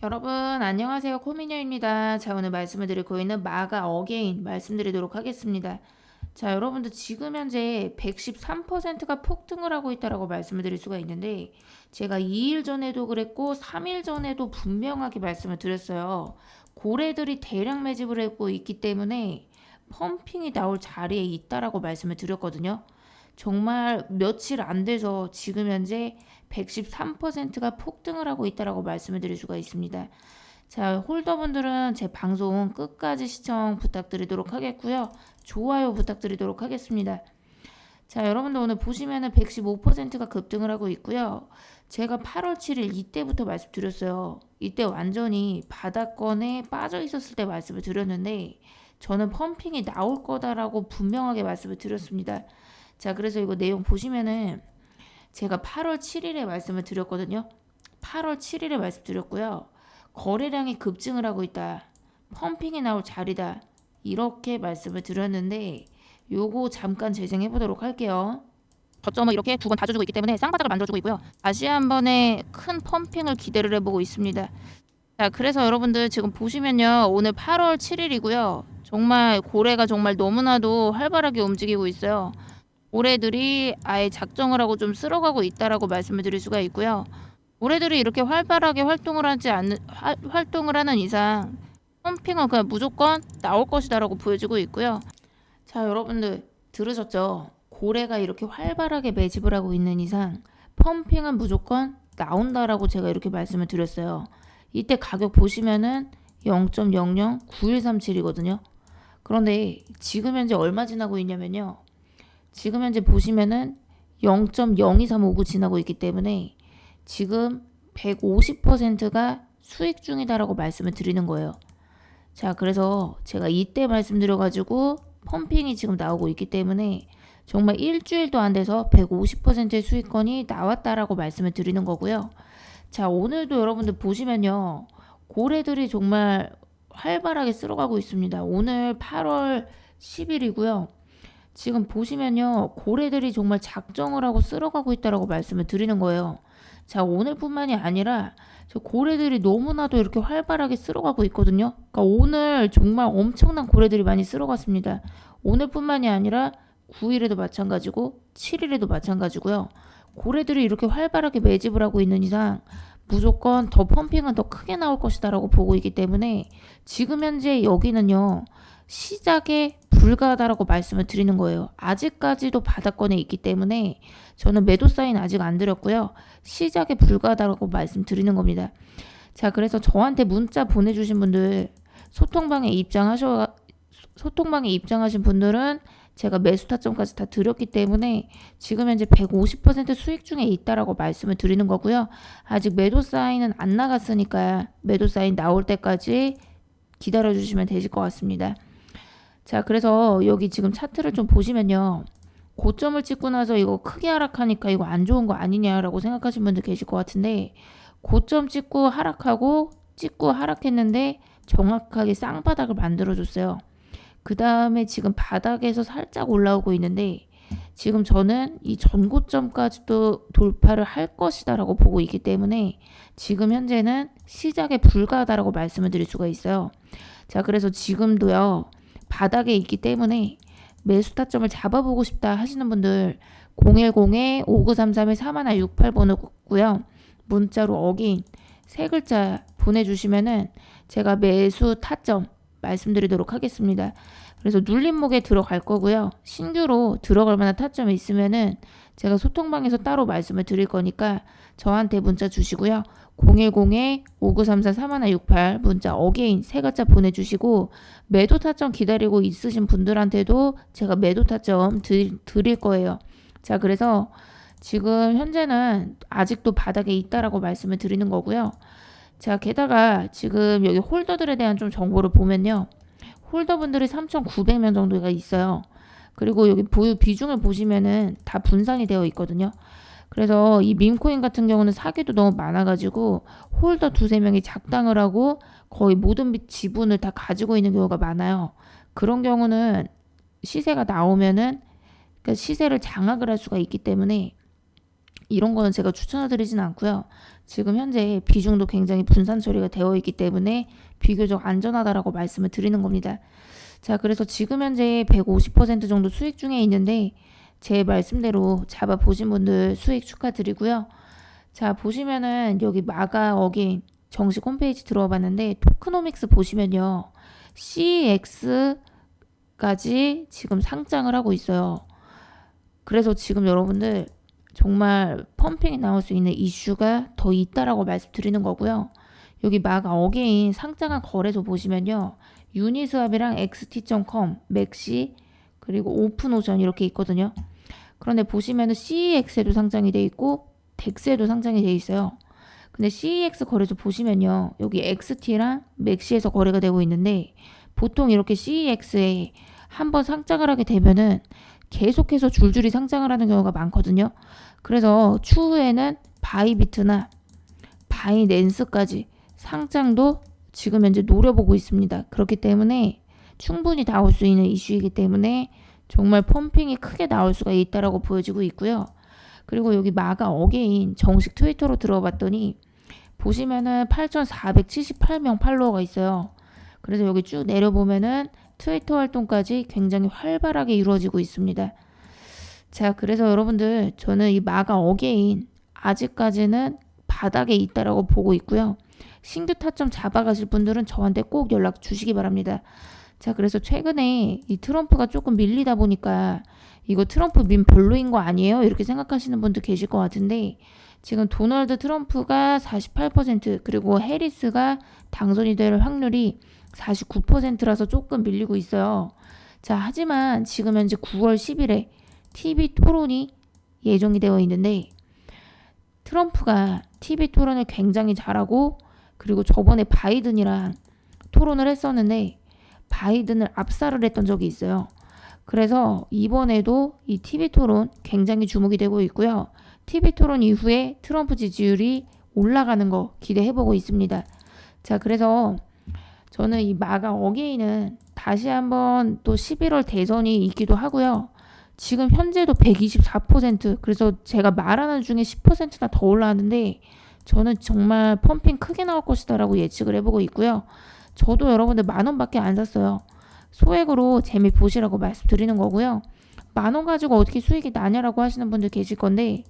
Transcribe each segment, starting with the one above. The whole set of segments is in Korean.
여러분 안녕하세요 코미녀입니다. 자 오늘 말씀을 드리고 있는 마가 어게인 말씀드리도록 하겠습니다. 자 여러분들 지금 현재 113%가 폭등을 하고 있다라고 말씀을 드릴 수가 있는데 제가 2일 전에도 그랬고 3일 전에도 분명하게 말씀을 드렸어요. 고래들이 대량 매집을 하고 있기 때문에 펌핑이 나올 자리에 있다라고 말씀을 드렸거든요. 정말 며칠 안 돼서 지금 현재 113%가 폭등을 하고 있다라고 말씀을 드릴 수가 있습니다. 자, 홀더분들은 제 방송 끝까지 시청 부탁드리도록 하겠고요. 좋아요 부탁드리도록 하겠습니다. 자, 여러분들 오늘 보시면은 115%가 급등을 하고 있고요. 제가 8월 7일 이때부터 말씀드렸어요. 이때 완전히 바닥권에 빠져 있었을 때 말씀을 드렸는데 저는 펌핑이 나올 거다라고 분명하게 말씀을 드렸습니다. 자, 그래서 이거 내용 보시면은 제가 8월 7일에 말씀을 드렸거든요. 8월 7일에 말씀드렸고요. 거래량이 급증을 하고 있다. 펌핑이 나올 자리다. 이렇게 말씀을 드렸는데 요거 잠깐 재생해 보도록 할게요. 저점을 이렇게 두 번 다져주고 있기 때문에 쌍바닥을 만들어주고 있고요. 다시 한 번의 큰 펌핑을 기대를 해보고 있습니다. 자, 그래서 여러분들 지금 보시면요. 오늘 8월 7일이고요. 정말 고래가 정말 너무나도 활발하게 움직이고 있어요. 올해들이 아예 작정을 하고 좀 쓸어가고 있다라고 말씀을 드릴 수가 있고요. 올해들이 이렇게 활발하게 활동을 하지 않는 화- 활동을 하는 이상 펌핑은 그냥 무조건 나올 것이다라고 보여지고 있고요. 자, 여러분들 들으셨죠? 고래가 이렇게 활발하게 매집을 하고 있는 이상 펌핑은 무조건 나온다라고 제가 이렇게 말씀을 드렸어요. 이때 가격 보시면은 0.009137이거든요. 그런데 지금 현재 얼마 지나고 있냐면요. 지금 현재 보시면은 0.02359 지나고 있기 때문에 지금 150%가 수익 중이다라고 말씀을 드리는 거예요. 자, 그래서 제가 이때 말씀드려가지고 펌핑이 지금 나오고 있기 때문에 정말 일주일도 안 돼서 150%의 수익권이 나왔다라고 말씀을 드리는 거고요. 자, 오늘도 여러분들 보시면요. 고래들이 정말 활발하게 쓸어가고 있습니다. 오늘 8월 10일이고요. 지금 보시면요. 고래들이 정말 작정을 하고 쓸어가고 있다라고 말씀을 드리는 거예요. 자, 오늘뿐만이 아니라 저 고래들이 너무나도 이렇게 활발하게 쓸어가고 있거든요. 그러니까 오늘 정말 엄청난 고래들이 많이 쓸어갔습니다. 오늘뿐만이 아니라 9일에도 마찬가지고 7일에도 마찬가지고요. 고래들이 이렇게 활발하게 매집을 하고 있는 이상 무조건 더 펌핑은 더 크게 나올 것이다라고 보고 있기 때문에 지금 현재 여기는요. 시작에 불가하다라고 말씀을 드리는 거예요. 아직까지도 바닥권에 있기 때문에 저는 매도 사인 아직 안 드렸고요. 시작에 불가하다라고 말씀드리는 겁니다. 자, 그래서 저한테 문자 보내주신 분들 소통방에 입장하셔 소통방에 입장하신 분들은 제가 매수 타점까지 다 드렸기 때문에 지금 현재 150% 수익 중에 있다라고 말씀을 드리는 거고요. 아직 매도 사인은 안 나갔으니까 매도 사인 나올 때까지 기다려 주시면 되실 것 같습니다. 자, 그래서 여기 지금 차트를 좀 보시면요. 고점을 찍고 나서 이거 크게 하락하니까 이거 안 좋은 거 아니냐라고 생각하시는 분들 계실 것 같은데 고점 찍고 하락하고 찍고 하락했는데 정확하게 쌍바닥을 만들어 줬어요. 그 다음에 지금 바닥에서 살짝 올라오고 있는데 지금 저는 이 전고점까지도 돌파를 할 것이다라고 보고 있기 때문에 지금 현재는 시작에 불가하다라고 말씀을 드릴 수가 있어요. 자, 그래서 지금도요. 바닥에 있기 때문에 매수 타점을 잡아보고 싶다 하시는 분들 010-5933-3168번호 고요. 문자로 어긴 세 글자 보내주시면은 제가 매수 타점 말씀드리도록 하겠습니다. 그래서 눌림목에 들어갈 거고요. 신규로 들어갈 만한 타점이 있으면은 제가 소통방에서 따로 말씀을 드릴 거니까 저한테 문자 주시고요. 010-5934-3168 문자 어게인 세 글자 보내주시고 매도 타점 기다리고 있으신 분들한테도 제가 매도 타점 드, 드릴 거예요. 자, 그래서 지금 현재는 아직도 바닥에 있다라고 말씀을 드리는 거고요. 자, 게다가 지금 여기 홀더들에 대한 좀 정보를 보면요. 홀더분들이 3,900명 정도가 있어요. 그리고 여기 보유 비중을 보시면은 다 분산이 되어 있거든요. 그래서 이 밈코인 같은 경우는 사기도 너무 많아가지고 홀더 두세 명이 작당을 하고 거의 모든 비- 지분을 다 가지고 있는 경우가 많아요. 그런 경우는 시세가 나오면은 그러니까 시세를 장악을 할 수가 있기 때문에 이런 거는 제가 추천을 드리진 않고요. 지금 현재 비중도 굉장히 분산 처리가 되어 있기 때문에 비교적 안전하다라고 말씀을 드리는 겁니다. 자, 그래서 지금 현재 150% 정도 수익 중에 있는데 제 말씀대로 잡아 보신 분들 수익 축하드리고요. 자, 보시면은 여기 마가 어게인 정식 홈페이지 들어와 봤는데 토크노믹스 보시면요. CX까지 지금 상장을 하고 있어요. 그래서 지금 여러분들 정말 펌핑이 나올 수 있는 이슈가 더 있다라고 말씀드리는 거고요. 여기 마가 어게인 상장한 거래소 보시면요. 유니스왑이랑 xt.com, 맥시 그리고 오픈오션 이렇게 있거든요. 그런데 보시면은 CEX에도 상장이 돼 있고 덱스에도 상장이 돼 있어요. 근데 CEX 거래소 보시면요. 여기 XT랑 맥시에서 거래가 되고 있는데 보통 이렇게 CEX에 한번 상장을 하게 되면은 계속해서 줄줄이 상장을 하는 경우가 많거든요. 그래서 추후에는 바이비트나 바이낸스까지 상장도 지금 현재 노려보고 있습니다. 그렇기 때문에 충분히 나올 수 있는 이슈이기 때문에 정말 펌핑이 크게 나올 수가 있다라고 보여지고 있고요. 그리고 여기 마가 어게인 정식 트위터로 들어봤더니 보시면은 8,478명 팔로워가 있어요. 그래서 여기 쭉 내려보면은 트위터 활동까지 굉장히 활발하게 이루어지고 있습니다. 자, 그래서 여러분들 저는 이 마가 어게인 아직까지는 바닥에 있다라고 보고 있고요. 신규 타점 잡아가실 분들은 저한테 꼭 연락 주시기 바랍니다. 자, 그래서 최근에 이 트럼프가 조금 밀리다 보니까 이거 트럼프 민 별로인 거 아니에요? 이렇게 생각하시는 분도 계실 것 같은데 지금 도널드 트럼프가 48% 그리고 해리스가 당선이 될 확률이 49%라서 조금 밀리고 있어요. 자, 하지만 지금 현재 9월 10일에 TV 토론이 예정이 되어 있는데 트럼프가 TV 토론을 굉장히 잘하고 그리고 저번에 바이든이랑 토론을 했었는데 바이든을 압살을 했던 적이 있어요. 그래서 이번에도 이 TV 토론 굉장히 주목이 되고 있고요. TV 토론 이후에 트럼프 지지율이 올라가는 거 기대해 보고 있습니다. 자, 그래서 저는 이 마가 어게인은 다시 한번 또 11월 대선이 있기도 하고요. 지금 현재도 124% 그래서 제가 말하는 중에 10%나 더 올라왔는데 저는 정말 펌핑 크게 나올 것이다라고 예측을 해보고 있고요. 저도 여러분들 만 원밖에 안 샀어요. 소액으로 재미 보시라고 말씀드리는 거고요. 만 원 가지고 어떻게 수익이 나냐라고 하시는 분들 계실 건데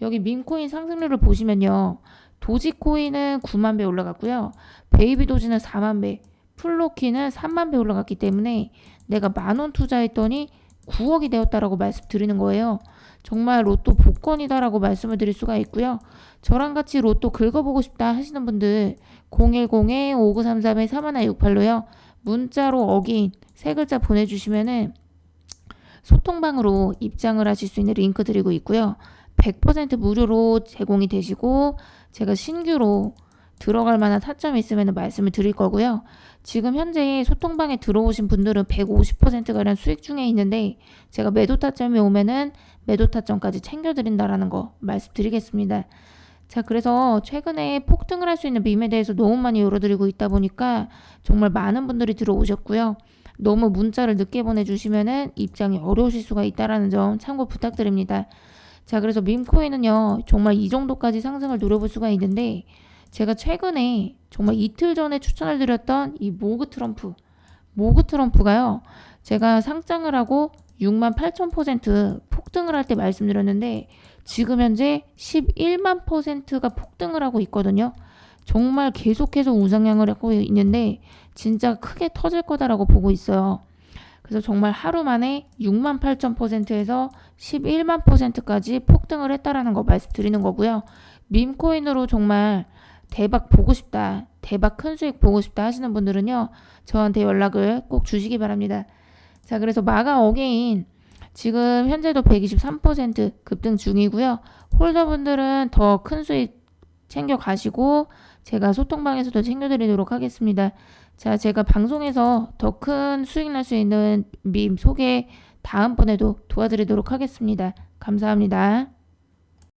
여기 민코인 상승률을 보시면요. 도지코인은 9만 배 올라갔고요. 베이비 도지는 4만 배, 플로키는 3만 배 올라갔기 때문에 내가 만 원 투자했더니 9억이 되었다라고 말씀드리는 거예요. 정말 로또 복권이다라고 말씀을 드릴 수가 있고요. 저랑 같이 로또 긁어보고 싶다 하시는 분들 010-5933-3168로요. 문자로 어긴 세 글자 보내주시면은 소통방으로 입장을 하실 수 있는 링크 드리고 있고요. 100% 무료로 제공이 되시고 제가 신규로 들어갈 만한 타점이 있으면 말씀을 드릴 거고요. 지금 현재 소통방에 들어오신 분들은 150%가량 수익 중에 있는데 제가 매도 타점이 오면은 매도 타점까지 챙겨드린다라는 거 말씀드리겠습니다. 자, 그래서 최근에 폭등을 할 수 있는 밈에 대해서 너무 많이 열어드리고 있다 보니까 정말 많은 분들이 들어오셨고요. 너무 문자를 늦게 보내주시면은 입장이 어려우실 수가 있다라는 점 참고 부탁드립니다. 자, 그래서 밈코인은요, 정말 이 정도까지 상승을 노려볼 수가 있는데, 제가 최근에 정말 이틀 전에 추천을 드렸던 이 모그 트럼프, 모그 트럼프가요, 제가 상장을 하고 6만 8천 퍼센트 폭등을 할 때 말씀드렸는데, 지금 현재 11만 퍼센트가 폭등을 하고 있거든요. 정말 계속해서 우상향을 하고 있는데, 진짜 크게 터질 거다라고 보고 있어요. 그래서 정말 하루 만에 6만 8천 퍼센트에서 11만 퍼센트까지 폭등을 했다라는 거 말씀드리는 거고요. 밈코인으로 정말 대박 보고 싶다, 대박 큰 수익 보고 싶다 하시는 분들은요, 저한테 연락을 꼭 주시기 바랍니다. 자, 그래서 마가 어게인 지금 현재도 123% 급등 중이고요. 홀더분들은 더 큰 수익 챙겨 가시고 제가 소통방에서도 챙겨드리도록 하겠습니다. 자, 제가 방송에서 더 큰 수익 날 수 있는 밈 소개 다음번에도 도와드리도록 하겠습니다. 감사합니다.